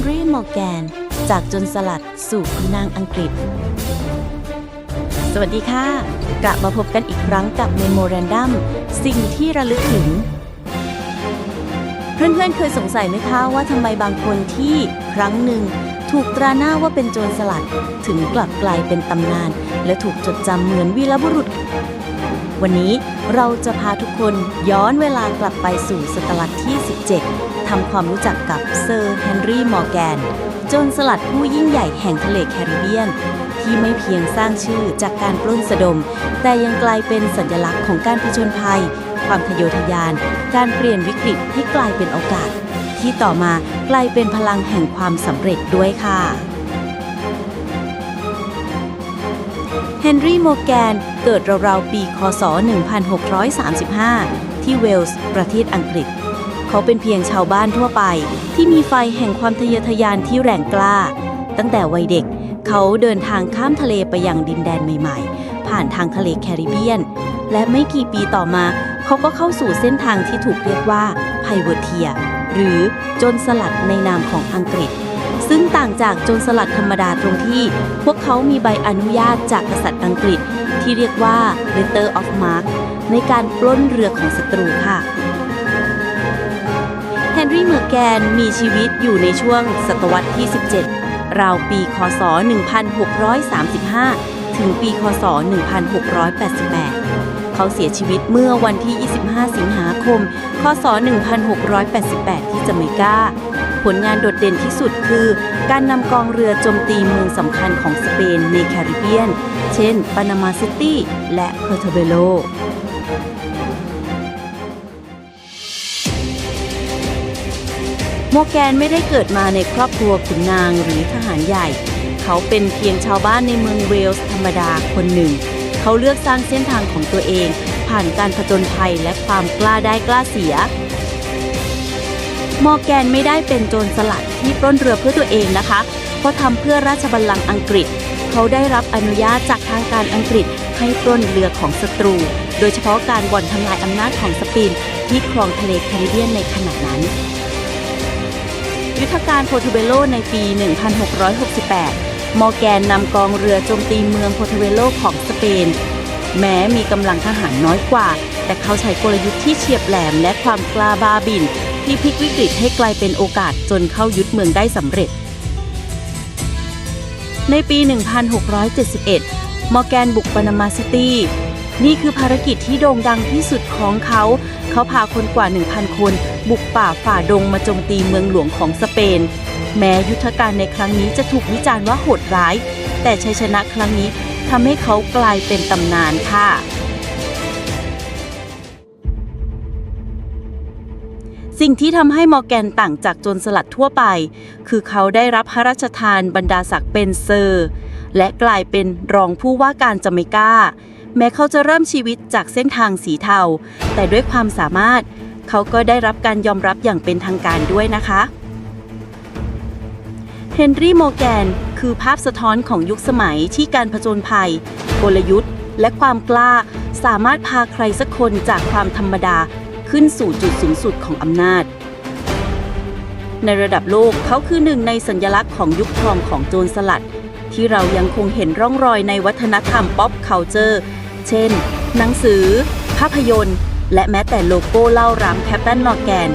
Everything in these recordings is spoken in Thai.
นรี่มอร์แกน จากจนสลัดสู่ขุนนางอังกฤษ สวัสดีค่ะ กลับมาพบกันอีกครั้งกับเมโมแรนดัมสิ่งที่ระลึกถึง เพื่อนๆเคยสงสัยไหมคะว่าทำไมบางคนที่ครั้งหนึ่งถูกตราหน้าว่าเป็นโจรสลัด ถึงกลับกลายเป็นตำนาน และถูกจดจำเหมือนวีรบุรุษ วันนี้เราจะพาทุกคนย้อนเวลากลับไปสู่ศตวรรษที่ 17 ทำความรู้จักกับเซอร์เฮนรี่ มอร์แกน โจรสลัดผู้ยิ่งใหญ่แห่งทะเลแคริบเบียน ที่ไม่เพียงสร้างชื่อจากการปล้นสะดม แต่ยังกลายเป็นสัญลักษณ์ของการผจญภัย ความทะเยอทะยาน การเปลี่ยนวิกฤตให้กลายเป็นโอกาส ที่ต่อมากลายเป็นพลังแห่งความสำเร็จด้วยค่ะ เฮนรี่โมแกนเกิดราวๆปีคศ 1635 ที่เวลส์ ประเทศอังกฤษ เขาเป็นเพียงชาวบ้านทั่วไป ที่มีไฟแห่งความทะเยอทะยานที่แรงกล้า ตั้งแต่วัยเด็ก เขาเดินทางข้ามทะเลไปยังดินแดนใหม่ๆ ผ่านทางทะเลแคริบเบียน และไม่กี่ปีต่อมา เขาก็เข้าสู่เส้นทางที่ถูกเรียกว่าไพเวอร์เทีย หรือจรสลัดในนามของอังกฤษ ซึ่งต่างจากโจรสลัดธรรมดาตรงที่ พวกเขามีใบอนุญาตจากกษัตริย์อังกฤษ ที่เรียกว่า Letter of Marque ในการปล้นเรือของศัตรูค่ะเฮนรี่เมอร์แกนมีชีวิตอยู่ในช่วงศตวรรษที่ 17 ราวปีคศ 1635 ถึงปีคศ 1688 เขาเสียชีวิตเมื่อวันที่ 25 สิงหาคม คศ 1688 ที่จาเมกา ผลงานโดดเด่นที่สุดคือ การนำกองเรือโจมตีเมืองสำคัญของสเปนในแคริบเบียน เช่นปานามาซิตี้และเพอร์โทเบโลโมแกนไม่ได้เกิดมาในครอบครัวขุนนางหรือทหารใหญ่ เขาเป็นเพียงชาวบ้านในเมืองเวลส์ธรรมดาคนหนึ่ง เขาเลือกสร้างเส้นทางของตัวเอง ผ่านการผจญภัยและความกล้าได้กล้าเสีย มอร์แกนไม่ได้เป็นโจรสลัดที่ปล้นเรือเพื่อตัวเองนะคะเพราะทำเพื่อราชบัลลังก์อังกฤษ เขาได้รับอนุญาตจากทางการอังกฤษให้ปล้นเรือของศัตรู โดยเฉพาะการบ่อนทำลายอำนาจของสเปนที่ครองทะเลแคริบเบียนในขณะนั้น ยุทธการโพร์โทเบโลในปี 1668 มอร์แกนนำกองเรือโจมตีเมืองโพร์โทเบโลของสเปน แม้มีกำลังทหารน้อยกว่า แต่เขาใช้กลยุทธ์ที่เฉียบแหลมและความกล้าบ้าบิน ที่พลิกวิกฤตให้กลายเป็นโอกาสจนเข้ายึดเมืองได้สำเร็จ ในปี 1671 มอร์แกนบุกปานามาซิตี้ นี่คือภารกิจที่โด่งดังที่สุดของเขา เขาพาคนกว่า 1,000 คน บุกป่าฝ่าดงมาโจมตีเมืองหลวงของสเปน แม้ยุทธการในครั้งนี้จะถูกวิจารณ์ว่าโหดร้าย แต่ชัยชนะครั้งนี้ทำให้เขากลายเป็นตำนานค่ะ สิ่งที่ทำให้มอร์แกนต่างจากโจรสลัดทั่วไป คือเขาได้รับพระราชทานบรรดาศักดิ์เป็นเซอร์ และกลายเป็นรองผู้ว่าการจาเมกา แม้เขาจะเริ่มชีวิตจากเส้นทางสีเทา แต่ด้วยความสามารถ เขาก็ได้รับการยอมรับอย่างเป็นทางการด้วยนะคะเฮนรี่โมแกนคือภาพสะท้อนของยุคสมัยที่การผจญภัย กลยุทธ์ และความกล้า สามารถพาใครสักคนจากความธรรมดา ขึ้นสู่จุดสูงสุดของอำนาจ ในระดับโลกเขาคือหนึ่งในสัญลักษณ์ของยุคทองของโจรสลัด ที่เรายังคงเห็นร่องรอยในวัฒนธรรมป๊อปเคาเจอร์ เช่น หนังสือ ภาพยนตร์ และแม้แต่โลโก้เล่ารำแคปตันมอร์แกน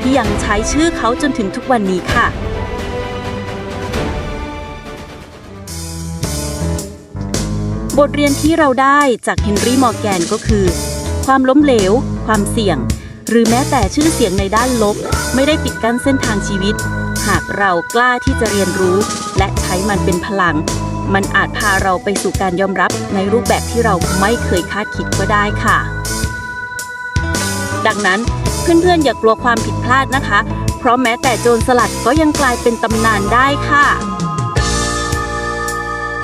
ที่ยังใช้ชื่อเขาจนถึงทุกวันนี้ค่ะบทเรียนที่เราได้จากเฮนรี่มอร์แกนก็คือ ความล้มเหลว ความเสี่ยง หรือแม้แต่ชื่อเสียงในด้านลบ ไม่ได้ปิดกั้นเส้นทางชีวิต หากเรากล้าที่จะเรียนรู้ และใช้มันเป็นพลัง มันอาจพาเราไปสู่การยอมรับในรูปแบบที่เราไม่เคยคาดคิดก็ได้ค่ะ ดังนั้นเพื่อนๆ อย่ากลัวความผิดพลาดนะคะ เพราะแม้แต่โจรสลัดก็ยังกลายเป็นตำนานได้ค่ะ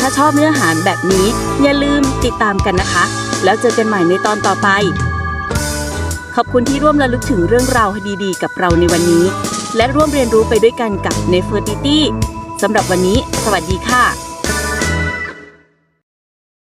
ถ้าชอบเนื้อหาแบบนี้ อย่าลืมติดตามกันนะคะ แล้วเจอกันใหม่ในตอนต่อไป ขอบคุณที่ร่วมระลึกถึงเรื่องราวดีๆ กับเราในวันนี้ และร่วมเรียนรู้ไปด้วยกันกับ n e f e r t i t y สำหรับวันนี้ สวัสดีค่ะ